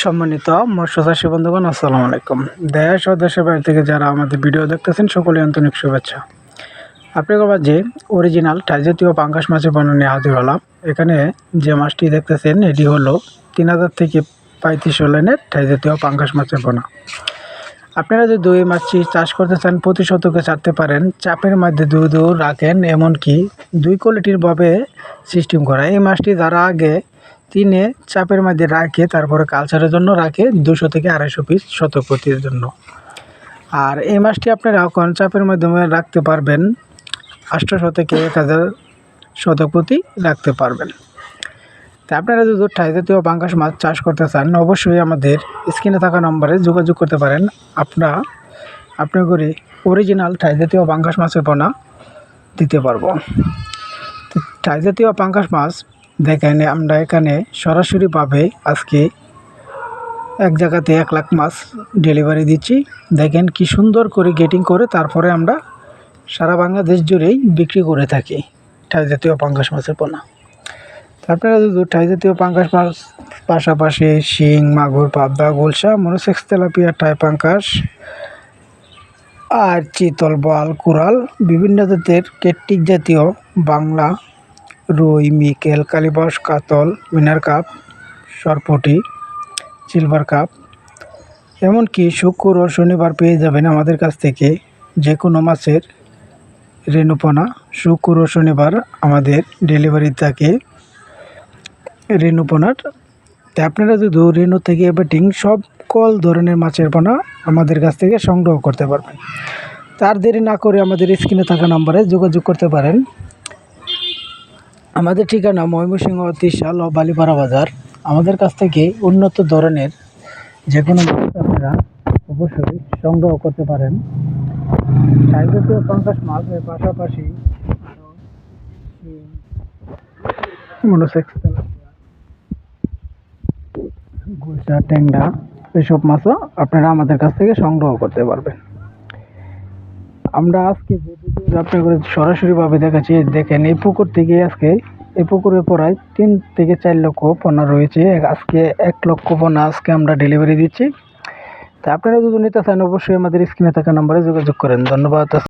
সম্মানিত মৎস্য চাষী বন্ধুগণ, আসসালামু আলাইকুম। দেশ ও দেশের বাইরে থেকে যারা আমাদের ভিডিও দেখতেছেন সকলে আন্তরিক শুভেচ্ছা। আপনাদের মাঝে অরিজিনাল টাইজাতীয় পাঙ্গাস মাছের বর্ণনা নিয়ে হাজির হলাম। এখানে যে মাছটি দেখতেছেন, এটি হলো তিন হাজার থেকে পঁয়ত্রিশ লাইনের টাইজাতীয় পাঙ্গাস মাছের পোনা আপনারা যদি দুই মাছটি চাষ করতে চান, প্রতি শতকে ছাড়তে পারেন, চাপের মধ্যে দু রাখেন, এমনকি দুই কোয়ালিটির ভাবে সিস্টেম করা এই মাছটি যারা আগে তিনে চাপের মধ্যে রাখে, তারপরে কালচারের জন্য রাখে, দুশো থেকে আড়াইশো পিস শতক জন্য। আর এই মাছটি আপনারা এখন চাপের মাধ্যমে রাখতে পারবেন? আটশোশো থেকে এক হাজার শতক প্রতি রাখতে পারবেন। তা আপনারা যদি ঠাই জাতীয় পাঙ্গাস মাছ চাষ করতে চান, অবশ্যই আমাদের স্ক্রিনে থাকা নম্বরে যোগাযোগ করতে পারেন। আপনারা আপনি করে অরিজিনাল ঠাই জাতীয় পাঙ্গাস মাছের পোনা দিতে পারব। ঠাই জাতীয় পাঙ্গাস মাছ দেখেন, আমরা এখানে সরাসরিভাবে আজকে এক জায়গাতে এক লাখ মাছ ডেলিভারি দিচ্ছি। দেখেন কি সুন্দর করে গেটিং করে তারপরে আমরা সারা বাংলাদেশ জুড়েই বিক্রি করে থাকি ঠাই জাতীয় পাঙ্গাস মাছের পোনা। তারপরে যদি ঠাই জাতীয় পাঙ্গাস মাছ, পাশাপাশি শিং, মাগুর, পাবদা গোলসা মনোসেক্স, তেলাপিয়া, টাই পাঙ্কাস আর চিতল বল কুরাল বিভিন্ন জাতের কেট্টিক জাতীয় বাংলা রুই, মিকেল, কালিবাস, কাতল মিনার কাপ, সরপটি, সিলভার কাপ। এমনকি শুক্র ও শনিবার পেয়ে যাবেন আমাদের কাছ থেকে যে কোনো মাছের রেণুপনা। শুক্র ও শনিবার আমাদের ডেলিভারি থাকে রেণুপনার। তাই আপনারা যদি রেণু থেকে বেটিং সব কল ধরনের মাছের পোনা আমাদের কাছ থেকে সংগ্রহ করতে পারবেন। তার দেরি না করে আমাদের স্ক্রিনে থাকা নম্বরে যোগাযোগ করতে পারেন। আমাদের ঠিকানা ময়মনসিংহ ত্রিশাল ও বালিপাড়া বাজার। আমাদের কাছ থেকে উন্নত ধরনের যে কোনো আপনারা অবশ্যই সংগ্রহ করতে পারেন। সাইজতীয় পঞ্চাশ পাশাপাশি মনোসেক্স ট্যাংরা, এসব মাছও আপনারা আমাদের কাছ থেকে সংগ্রহ করতে পারবেন। আমরা আজকে আপনাদের সরাসরিভাবে দেখাচ্ছি, দেখেন এই পুকুর থেকে আজকে, এই পুকুরের প্রায় তিন থেকে চার লক্ষ পণ্য রয়েছে। আজকে এক লক্ষ পণ্য আজকে আমরা ডেলিভারি দিচ্ছি। তা আপনারা যদি নিতে চান, অবশ্যই আমাদের স্ক্রিনে থাকা নম্বরে যোগাযোগ করেন। ধন্যবাদ।